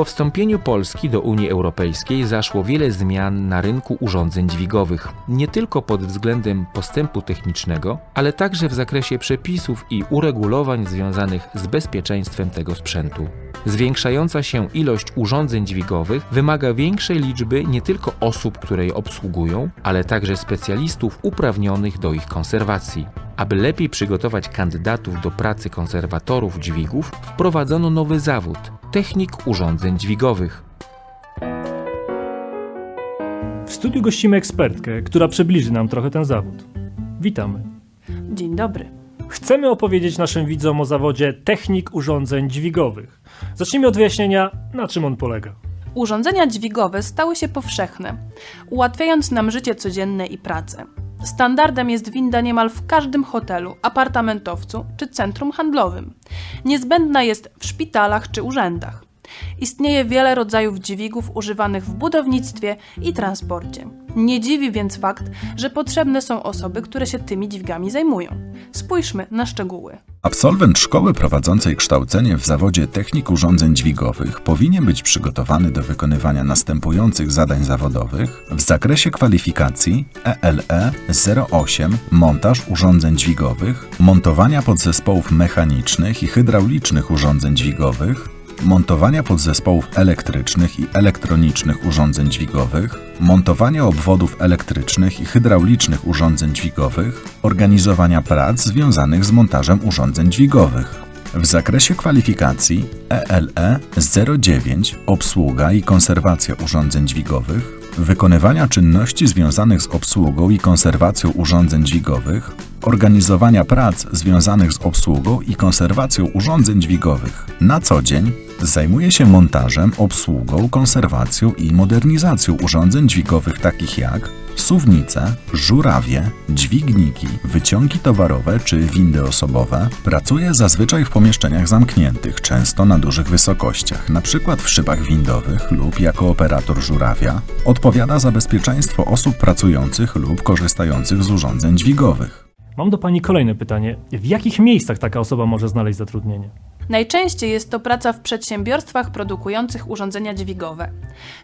Po wstąpieniu Polski do Unii Europejskiej zaszło wiele zmian na rynku urządzeń dźwigowych, nie tylko pod względem postępu technicznego, ale także w zakresie przepisów i uregulowań związanych z bezpieczeństwem tego sprzętu. Zwiększająca się ilość urządzeń dźwigowych wymaga większej liczby nie tylko osób, które je obsługują, ale także specjalistów uprawnionych do ich konserwacji. Aby lepiej przygotować kandydatów do pracy konserwatorów dźwigów, wprowadzono nowy zawód technik urządzeń dźwigowych. W studiu gościmy ekspertkę, która przybliży nam trochę ten zawód. Witamy. Dzień dobry. Chcemy opowiedzieć naszym widzom o zawodzie technik urządzeń dźwigowych. Zacznijmy od wyjaśnienia, na czym on polega. Urządzenia dźwigowe stały się powszechne, ułatwiając nam życie codzienne i pracę. Standardem jest winda niemal w każdym hotelu, apartamentowcu czy centrum handlowym. Niezbędna jest w szpitalach czy urzędach. Istnieje wiele rodzajów dźwigów używanych w budownictwie i transporcie. Nie dziwi więc fakt, że potrzebne są osoby, które się tymi dźwigami zajmują. Spójrzmy na szczegóły. Absolwent szkoły prowadzącej kształcenie w zawodzie technik urządzeń dźwigowych powinien być przygotowany do wykonywania następujących zadań zawodowych w zakresie kwalifikacji E ELE 08 montaż urządzeń dźwigowych, montowania podzespołów mechanicznych i hydraulicznych urządzeń dźwigowych, montowania podzespołów elektrycznych i elektronicznych urządzeń dźwigowych, montowania obwodów elektrycznych i hydraulicznych urządzeń dźwigowych, organizowania prac związanych z montażem urządzeń dźwigowych. W zakresie kwalifikacji E ELE 09 obsługa i konserwacja urządzeń dźwigowych, wykonywania czynności związanych z obsługą i konserwacją urządzeń dźwigowych, organizowania prac związanych z obsługą i konserwacją urządzeń dźwigowych. Na co dzień zajmuje się montażem, obsługą, konserwacją i modernizacją urządzeń dźwigowych takich jak suwnice, żurawie, dźwigniki, wyciągi towarowe czy windy osobowe. Pracuje zazwyczaj w pomieszczeniach zamkniętych, często na dużych wysokościach, np. w szybach windowych lub jako operator żurawia. Odpowiada za bezpieczeństwo osób pracujących lub korzystających z urządzeń dźwigowych. Mam do Pani kolejne pytanie. W jakich miejscach taka osoba może znaleźć zatrudnienie? Najczęściej jest to praca w przedsiębiorstwach produkujących urządzenia dźwigowe,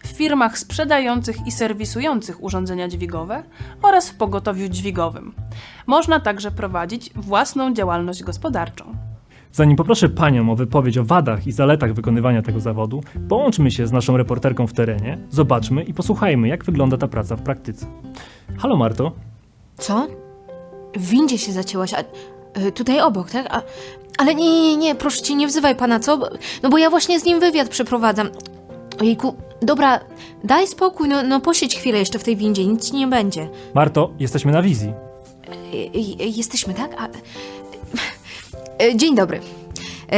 w firmach sprzedających i serwisujących urządzenia dźwigowe oraz w pogotowiu dźwigowym. Można także prowadzić własną działalność gospodarczą. Zanim poproszę Panią o wypowiedź o wadach i zaletach wykonywania tego zawodu, połączmy się z naszą reporterką w terenie, zobaczmy i posłuchajmy, jak wygląda ta praca w praktyce. Halo Marto, Co? W windzie się zacięłaś, a y, tutaj obok, tak? A, ale nie, nie, nie, nie, proszę cię, nie wzywaj pana, co? Bo- No bo ja właśnie z nim wywiad przeprowadzam. Ojejku, dobra, daj spokój, no, no posiedź chwilę jeszcze w tej windzie, nic ci nie będzie. Marto, jesteśmy na wizji. Y, y, jesteśmy, tak? A... Y, Dzień dobry.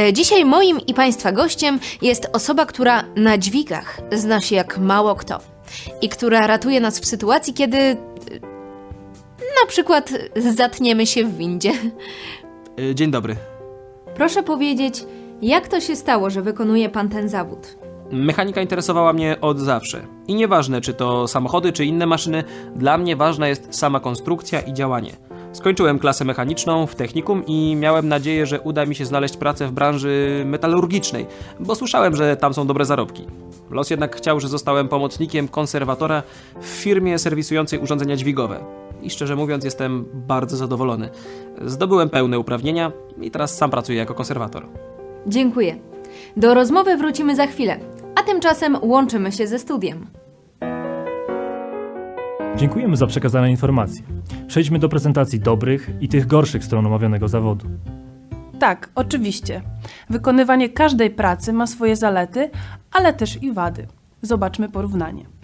Y, Dzisiaj moim i Państwa gościem jest osoba, która na dźwigach zna się jak mało kto i która ratuje nas w sytuacji, kiedy na przykład zatniemy się w windzie. Y, Dzień dobry. Proszę powiedzieć, jak to się stało, że wykonuje Pan ten zawód? Mechanika interesowała mnie od zawsze. I nieważne, czy to samochody, czy inne maszyny, dla mnie ważna jest sama konstrukcja i działanie. Skończyłem klasę mechaniczną w technikum i miałem nadzieję, że uda mi się znaleźć pracę w branży metalurgicznej, bo słyszałem, że tam są dobre zarobki. Los jednak chciał, że zostałem pomocnikiem konserwatora w firmie serwisującej urządzenia dźwigowe. I szczerze mówiąc, jestem bardzo zadowolony. Zdobyłem pełne uprawnienia i teraz sam pracuję jako konserwator. Dziękuję. Do rozmowy wrócimy za chwilę, a tymczasem łączymy się ze studiem. Dziękujemy za przekazane informacje. Przejdźmy do prezentacji dobrych i tych gorszych stron omawianego zawodu. Tak, oczywiście. Wykonywanie każdej pracy ma swoje zalety, ale też i wady. Zobaczmy porównanie.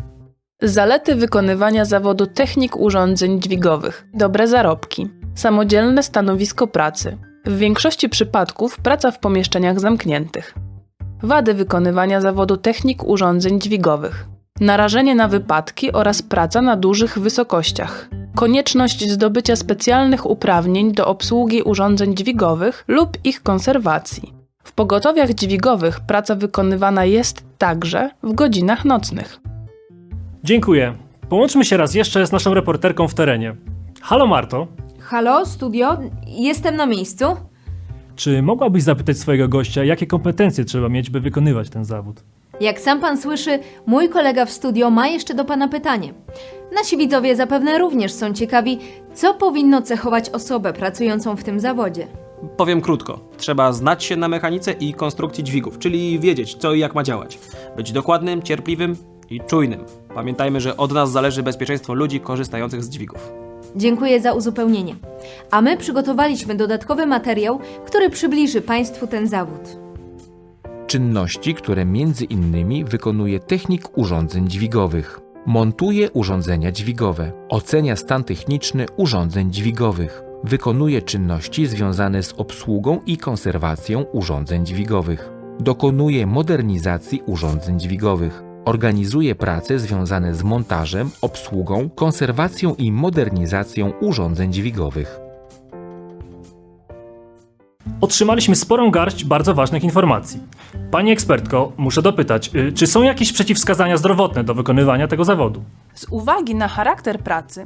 Zalety wykonywania zawodu technik urządzeń dźwigowych. Dobre zarobki. Samodzielne stanowisko pracy. W większości przypadków praca w pomieszczeniach zamkniętych. Wady wykonywania zawodu technik urządzeń dźwigowych. Narażenie na wypadki oraz praca na dużych wysokościach. Konieczność zdobycia specjalnych uprawnień do obsługi urządzeń dźwigowych lub ich konserwacji. W pogotowiach dźwigowych praca wykonywana jest także w godzinach nocnych. Dziękuję. Połączmy się raz jeszcze z naszą reporterką w terenie. Halo Marto, Halo, studio? Jestem na miejscu. czy mogłabyś zapytać swojego gościa, jakie kompetencje trzeba mieć, by wykonywać ten zawód? Jak sam pan słyszy, mój kolega w studio ma jeszcze do pana pytanie. Nasi widzowie zapewne również są ciekawi, co powinno cechować osobę pracującą w tym zawodzie. Powiem krótko. Trzeba znać się na mechanice i konstrukcji dźwigów, czyli wiedzieć, co i jak ma działać. Być dokładnym, cierpliwym i czujnym. Pamiętajmy, że od nas zależy bezpieczeństwo ludzi korzystających z dźwigów. Dziękuję za uzupełnienie. A my przygotowaliśmy dodatkowy materiał, który przybliży państwu ten zawód. Czynności, które między innymi wykonuje technik urządzeń dźwigowych. Montuje urządzenia dźwigowe, ocenia stan techniczny urządzeń dźwigowych, wykonuje czynności związane z obsługą i konserwacją urządzeń dźwigowych, dokonuje modernizacji urządzeń dźwigowych, organizuje prace związane z montażem, obsługą, konserwacją i modernizacją urządzeń dźwigowych. Otrzymaliśmy sporą garść bardzo ważnych informacji. Pani ekspertko, muszę dopytać, y, czy są jakieś przeciwwskazania zdrowotne do wykonywania tego zawodu? Z uwagi na charakter pracy,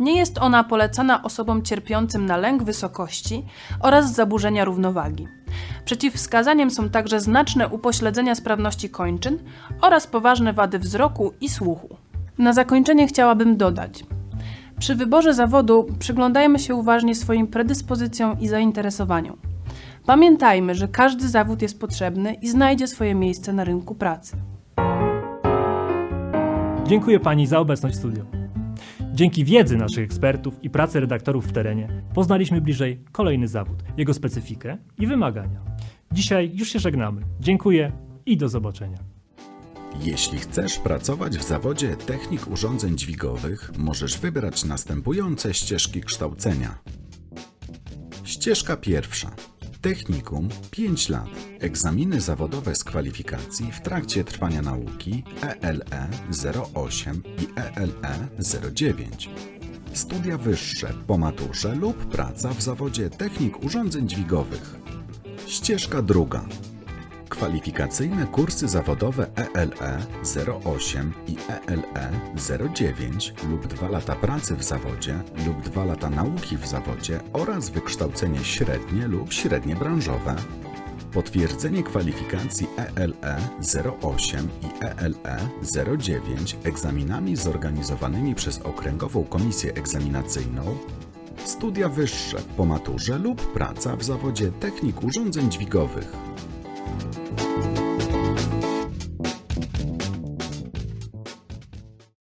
nie jest ona polecana osobom cierpiącym na lęk wysokości oraz zaburzenia równowagi. Przeciwwskazaniem są także znaczne upośledzenia sprawności kończyn oraz poważne wady wzroku i słuchu. Na zakończenie chciałabym dodać: przy wyborze zawodu przyglądajmy się uważnie swoim predyspozycjom i zainteresowaniom. Pamiętajmy, że każdy zawód jest potrzebny i znajdzie swoje miejsce na rynku pracy. Dziękuję Pani za obecność w studiu. Dzięki wiedzy naszych ekspertów i pracy redaktorów w terenie poznaliśmy bliżej kolejny zawód, jego specyfikę i wymagania. Dzisiaj już się żegnamy. Dziękuję i do zobaczenia. Jeśli chcesz pracować w zawodzie technik urządzeń dźwigowych, możesz wybrać następujące ścieżki kształcenia. Ścieżka pierwsza. Technikum 5 lat. Egzaminy zawodowe z kwalifikacji w trakcie trwania nauki E ELE 08 i E ELE 09. Studia wyższe po maturze lub praca w zawodzie technik urządzeń dźwigowych. Ścieżka druga. Kwalifikacyjne kursy zawodowe E ELE 08 i E ELE 09 lub 2 lata pracy w zawodzie lub 2 lata nauki w zawodzie oraz wykształcenie średnie lub średnie branżowe. Potwierdzenie kwalifikacji E ELE 08 i E ELE 09 egzaminami zorganizowanymi przez Okręgową Komisję Egzaminacyjną Studia wyższe po maturze lub praca w zawodzie technik urządzeń dźwigowych. you